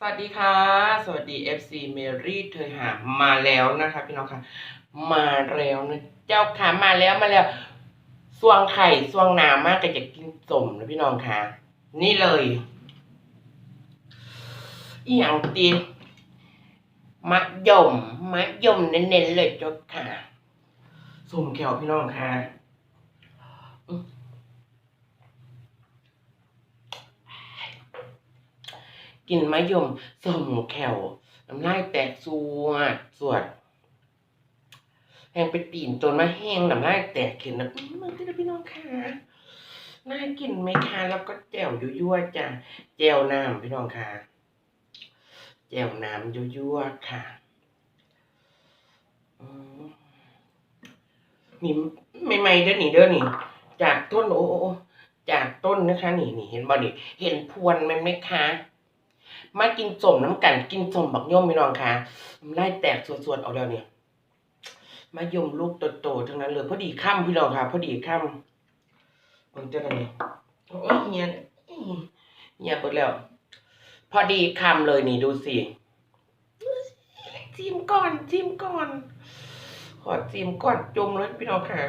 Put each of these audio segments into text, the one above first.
สวัสดีค่ะ สวัสดี FC เมรี่เธอหามาแล้วนะคะพี่น้องค่ะ มาแล้วนะเจ้าค่ะมาแล้วมาแล้วสวงไข่สวงน้ำมากก็จะกินสมนะพี่น้องค่ะ นี่เลยอีหยังตีมะยมมะยมเน้นๆเลยเจ้าค่ะสมแขวพี่น้องค่ะอื้อ กินมะยมสมแขวน้ำลายแตกสวดสวดแหงไปตีนจนมาแห้งน้ำลายแตกเข็นนะอื้อมันที่พี่น้องค่ะน่ากินไหมคะแล้วก็แจ่วยั่วๆจ้ะแจ่วน้ำพี่น้องค่ะแจ่วน้ำยั่วๆค่ะอืมนี่ใหม่ๆเด้อนี่เด้อนี่ จากต้นโอ้จากต้นนะคะ นี่นี่เห็นบ่นี่เห็นพวนมันไหมคะ มากินสมน้ำกันกินสมบักย่อมพี่น้องค่ะน้ำลายแตกส่วดๆเอาแล้วเนี่ยมายมลูกโตๆทั้งนั้นเลยพอดีค่ำพี่น้องค่ะ พอดีค่ำมันจะกันเนี่ยโอ้ยเฮียเฮียเปิดแล้ว พอดีค่ำเลยนี่ดูสิจิ้มก่อนจิ้มก่อน ขอจิ้มก่อนจุ่มเลยพี่น้องค่ะ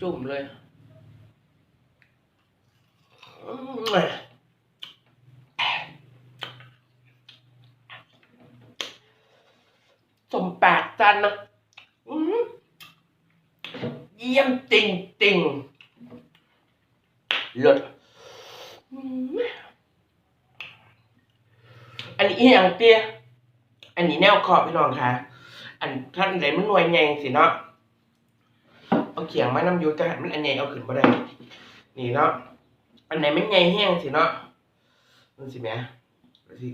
จุ่มเลยอืมสมปากจั นนะอืมเยี่ยมจริงจริงๆเลิศอืมอันนี้อย่างเตี้ยอันนี้แนวขอบพี่น้องค่ะ อันท่านไหนมันหน่วยใหญ่สิเนาะเอาเขียงมาน้ำยู่แต่หันมันอันใหญ่เอาขึ้นบ่ได้ นี่เนาะ อันไหนมันใหญ่แห้งสิเนาะมันสิแม่ดูสิ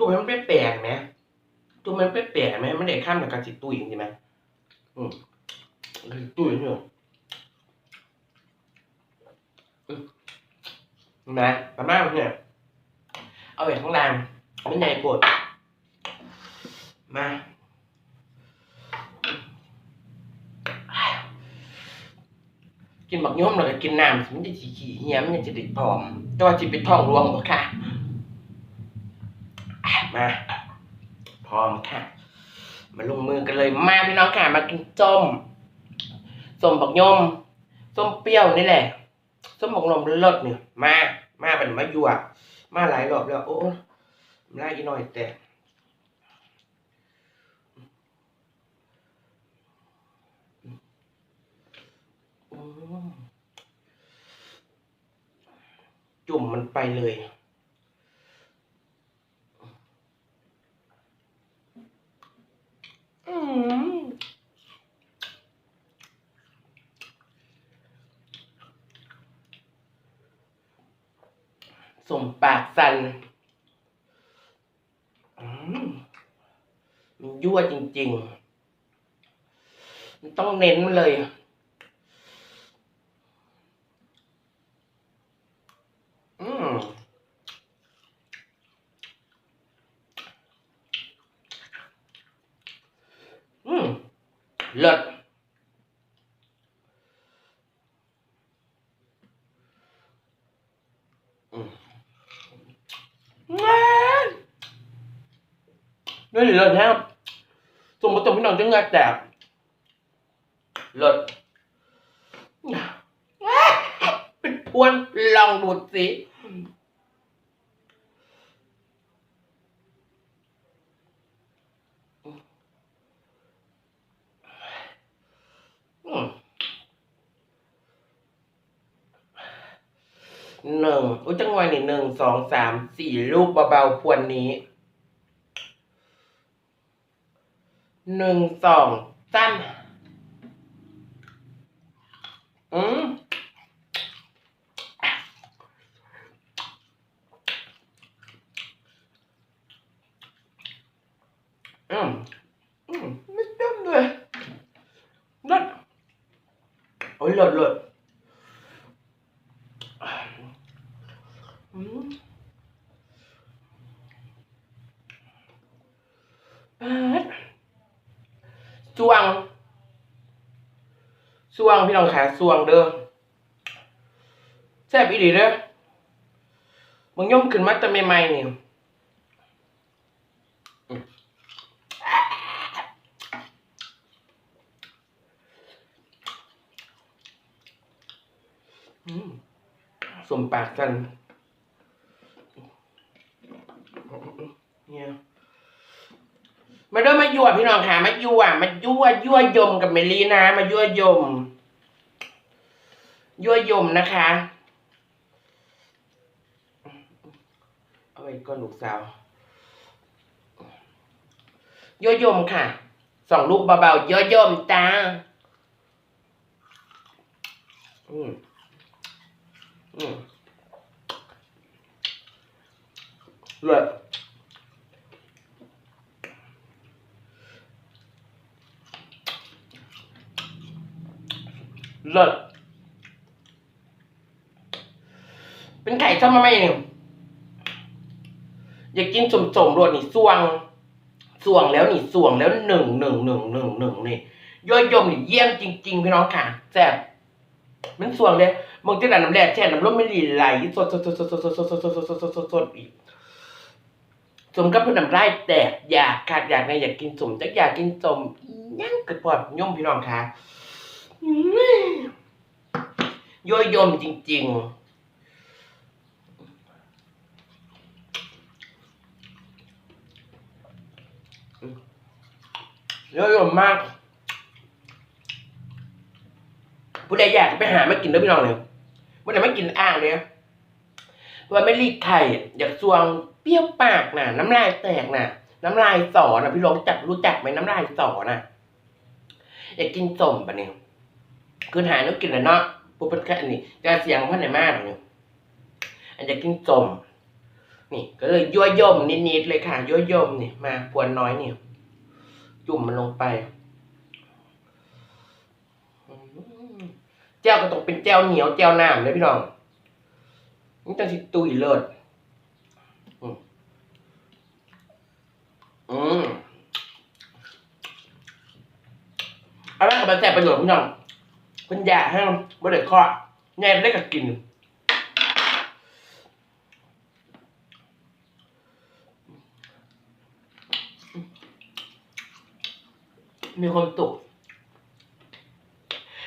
ถูกมมันเป็นแปลกไหมถูกมมันเป็นแปลกไหมมันได้ข้ามกับการจิตตุ้ยจริงไหมอืมตุ้ยเนี่ยอืมเห็นไหมประมาณเนี่ยเอาไว้ข้างล่างมันใหญ่ปวดมากินบักย่อมแล้วก็กินน้ำมันจะขี้ขี้เหี้ยมันจะติดผอม แต่ว่าจิเป็นท้องรวงบ่ค่ะ มาพร้อมค่ะ มาลงมือกันเลย มาพี่น้องค่ะ มากินส้มส้มบักยมส้มเปรี้ยวนี่แหละส้มบักนมรสเนี่ยมามาเป็นมายั่วมาหลายรอบแล้ว โอ้มไล่อีหน่อยแต่อืมจุ่มมันไปเลย อืมสมปากสันอืม มันยั่วจริงๆ มันต้องเน้นเลย อืมอืมเลิศอืมแม่น นี่เลิศแฮะสมมติพี่น้องจะงาแตกเลิศเป็นพวนลองดูสิอืมหนึ่งอุ้ยจังหวะนี่หนึ่งสองสามสี่ลูกเบาๆพวนนี้ หนึ่งสองสามอืมอืมอืมไม่เต็มเลยนั่นโอ้ยหลดหลดอืมปาด สวงสวงพี่น้องขาสวงเด้อแซ่บอีหลีเด้อมึงย่อมขึ้นมาแต่ใหม่ๆนี่อืมอืมสมปากกันเนี่ยมาเด้อมา ยั่วพี่น้องค่ะมายั่วมายั่วยั่วยมกับเมลีนะ มายั่วยม ยั่วยมนะคะเอาไว้ก่อนลูกสาวยั่วยมค่ะสองลูกเบาๆยั่วยมจ้าอืมอืมเลิศ เลิศเป็นไข่ชอบมาไหมเนี่ยอยากกินสมๆรวดนี่สวงสวงแล้วนี่สวงแล้วหนึ่งหนึ่งหนึ่งหนึ่งหนึ่งนี่ย่อยยมนี่เยี่ยมจริง ๆ พี่น้องค่ะแซ่บมันสวงเลยมึงจะหน้ำแร่แช่น้ำร่มไม่ดีไหลสดสดสดสดสดสดสดสดสดสดสดสดอีกสมกับพื่นน้ำลายแตกอยากขาดอยากในอยากกินสมจักอยากกินสมยังกระปอดย่อมพี่น้องค่ะอื้อ ย่อยยมจริงๆเยอะยมมาก ผู้ใดอยากไปหามากินด้วยพี่น้องเลยผู้ใดไม่กินอ่างเลยว่าไม่รีดไข่ อยากซวงเปรี้ยวปากน่ะ น้ำลายแตกน่ะ น้ำลายสอน่ะ พี่ลองจักรู้จักไหมน้ำลายสอน่ะ อยากกินสมปะเนี่ยคือหาแล้วกินแล้วเนาะ ปุ๊บเป็นแค่อันนี้จะเสียงพันไหนมากเนี่ยอันอยากกินสมนี่ ก็เลยยั่วย่มนิดๆเลยค่ะยั่วย่มนี่มาพวนน้อยเนี่ยจุ่มมันลงไปอืมแจ้วก็ต้องเป็นแจ้วเหนียวแจ้วน้ำเลยพี่น้องนี่จังสิตุยเลิศอืมอืมเอาละกับมันแสบประโยชน์พี่น้อง คุณอยากให้บ่ได้ข้อแง่ได้ก็กิน มีความสุข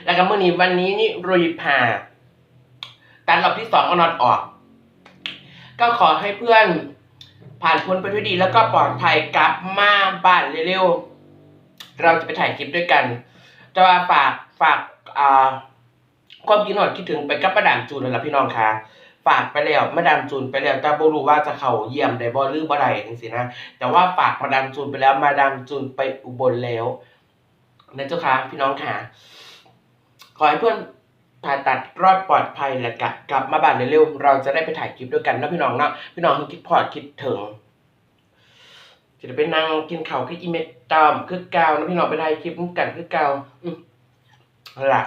แล้วก็เมื่อนี้วันนี้นี่รุยผ่าการรอบที่สองเอานอนออก ก็ขอให้เพื่อนผ่านพ้นไปด้วยดีแล้วก็ปลอดภัยกลับมาบ้านเร็วๆ เราจะไปถ่ายคลิปด้วยกัน จะว่าฝากฝากอ่าความคิดหอดคิดถึงไปกับมาดามจูนนั่นแหละพี่น้องค่ะฝากไปแล้วมาดามจูนไปแล้วแต่บ่รู้ว่าจะเข้าเยี่ยมได้บ่หรือบ่ได้จังซี่นะแต่ว่าฝากมาดามจูนไปแล้วมาดามจูนไปอุบลแล้วนะเจ้าค่ะพี่น้องค่ะขอให้เพื่อนผ่าตัดรอดปลอดภัยและกลับกลับมาบ้านเร็วๆเราจะได้ไปถ่ายคลิปด้วยกันนะพี่น้องเนาะพี่น้องคิดพอดคิดถึง จะได้ไปนั่งกินข้าวคืออีเมตตามคือเกาวนะพี่น้องไปถ่ายคลิปกันคือเกาวอืมเอาล่ะ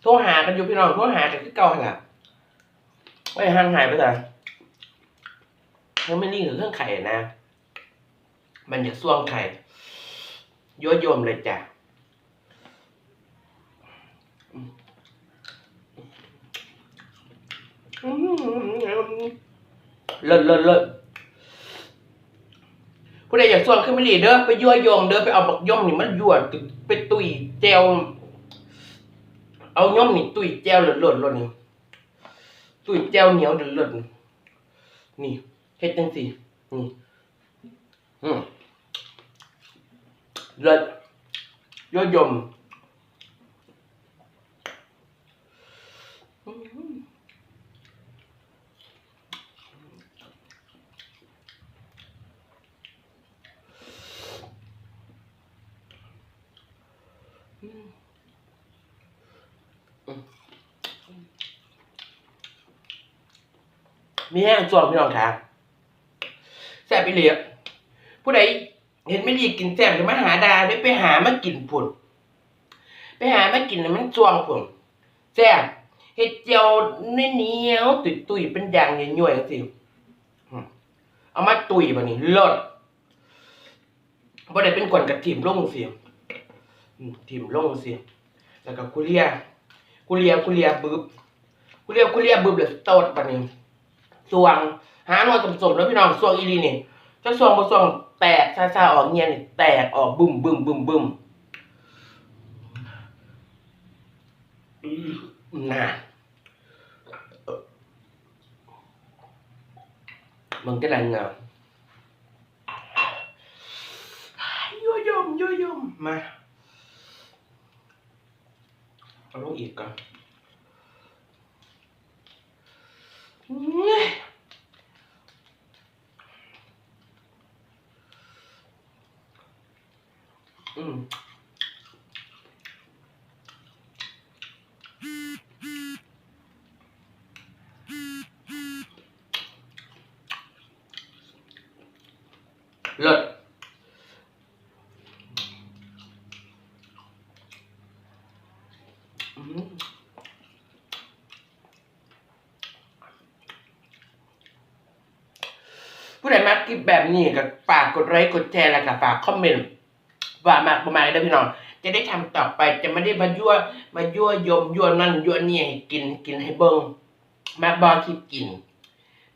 โทรหากันอยู่พี่น้องโทรหากันคือเก่าหล่ะไม่ห่างหายไปแต่มันไม่นี่คือเครื่องไข่นะ มันจะส่วงไข่ยั่วยมเลยจ้ะอืม เลิศเลิศเลิศผู้ใดอยากส่วงขึ้นไม่ดีเด้อไปยั่วยมเด้อไปเอาบักย่อมนี่มันยั่วไปตุยแจวเอาย่อมนี่ตุยแจวเลิศเลิศเลิศนี่ตุยแจวเหนียวเลิศเลิศนี่เฮ็ดจังสินี่อืมเลิศยอดยม มีแห้งส่วนพี่น้องค่ะแซ่บไปเลยผู้ใดเห็นไม่ดีกินแซ่บจะมาหาดาได้ไปหามากินผุนไปหามากินน่ะมันจวงผุนแซ่บเห็ดเจียวเนียวตุยตุยเป็นยางเย่อยๆสิเอามาตุยแบบนี้เลิศบ่ได้เป็นกวนกับทีมลงเสียงอืมทีมลงเสียงแล้วก็คุเรียคุเรียคุเรียบึบคุเรียคุเรียบึบเลยโตดปะนี่ สวง หาหน่วยสมๆแล้วพี่น้องสวงอีหลีนี่ถ้าสวงบ่สวงแตกซาซาออกเงียนี่แตกออกบึ้มบึ้มบึ้มบึ้มอืมน่ามันก็ดังเงายั่วยมยั่วยมมาเอาลงอีกก่อนอืมอืม เลิศผู้ใดมาคลิปแบบนี้ก็ฝากกดไลค์กดแชร์แล้วก็ฝากคอมเมนต์ว่ามากประมาณได้พี่น้องจะได้ทำต่อไปจะไม่ได้มายั่วมายั่วยมยั่วนั่นยั่วนี่ให้กินกินให้เบิ้งมากบอคิดกิน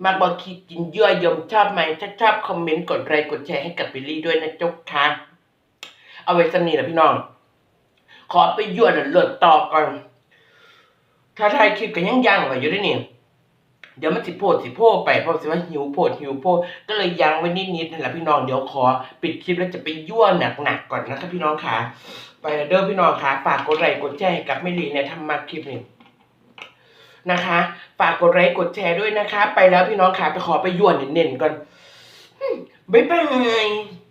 มาบอคิดกินยั่วยมชอบไหมถ้าชอบคอมเมนต์กดไลค์กดแชร์ให้กับบิลลี่ด้วยนะจ๊กค่ะเอาไว้สนี่แหละพี่น้อง ขอไปยั่วน่ะเลิศต่อก่อน ถ้าทายคลิปกันยังยังไว้อยู่ด้วยนี่เดี๋ยวมันสิโพดสิโพไปเพราะสิว่าหิวโพดหิวโพดก็เลยยังไว้นิดนิดนั่นแหละพี่น้องเดี๋ยวขอปิดคลิปแล้วจะไปยั่วหนักๆกก่อนนะครับพี่น้องค่ะ ไปแล้วเด้อพี่น้องค่ะฝากกดไลค์กดแชร์ให้กับแม่ลีเนี่ยทำมาคลิปนี้ นะคะ ฝากกดไลค์กดแชร์ด้วยนะคะ ไปแล้วพี่น้องค่ะไปขอไปย่วเน่นๆก่อนอืมบ๊ายบาย